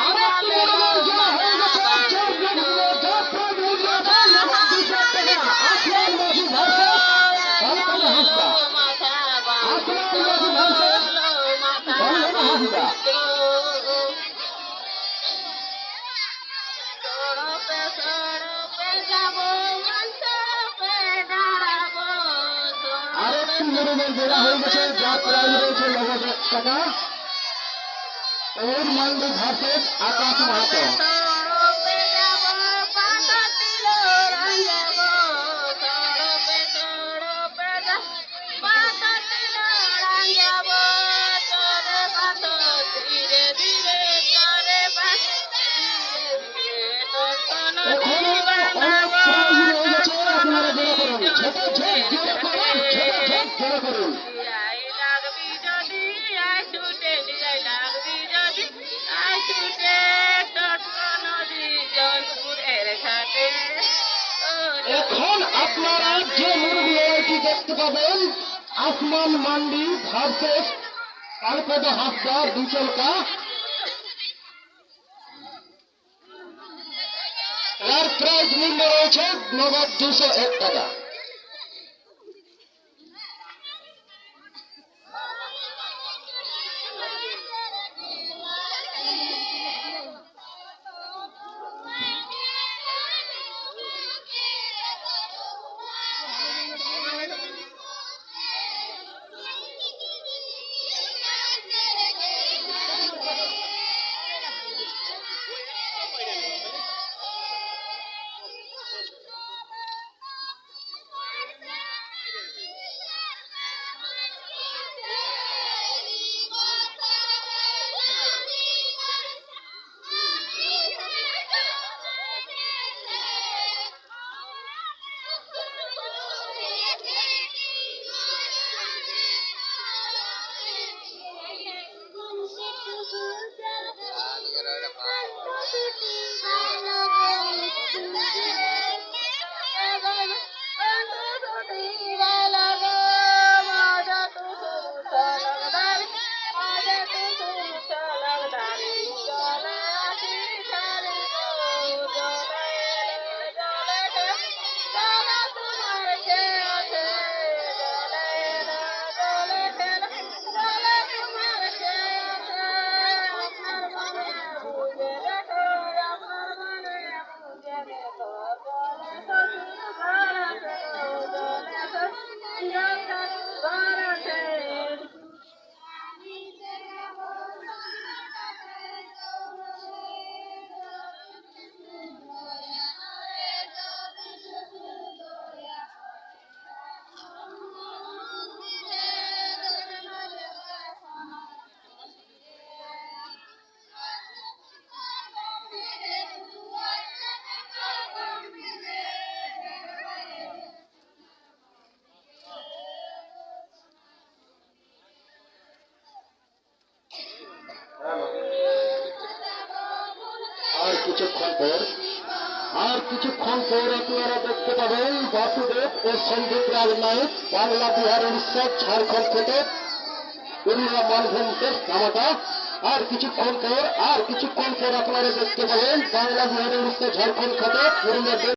আরেকটি মনোনয়ন জমা হয়ে গেছে চার ব্লক যাত্রা বিরোধী নগদ দুশো টাকা আসলাম মাঝি ভার্সেস কল্পনা হাসদা আসলাম মাঝি ভার্সেস কল্পনা হাসদা আরেকটি মনোনয়ন জমা হয়ে গেছে যাত্রায় রয়েছে নগদ এক টাকা ওর মান্ডি ভার্সেস আকাশ মাহাতো আপনারা ছোট ছোট ঝোঁক জড়ো করুন এখন আপনারা যে মুরগি দেখতে পাবেন, আসমান মান্ডি ভার্সেস কালপদ হাসদা দুচলকা এর প্রাইজ মূল্য রয়েছে নগদ দুশো এক টাকা। কিছুক্ষণ পর, আর কিছুক্ষণ পর আপনারা দেখতে পাবেন বাসুদেব ও সন্দীপ রাজ নায়ক বাংলা বিহার উড়িষ্যা, ঝাড়খণ্ড থেকে। উড়িয়া মানভূম টেস্ট নামাটা। আর কিছুক্ষণ পর, আর কিছুক্ষণ পর আপনারা দেখতে পাবেন বাংলা বিহার উড়িষ্যা, ঝাড়খণ্ড থেকে পুরুলিয়া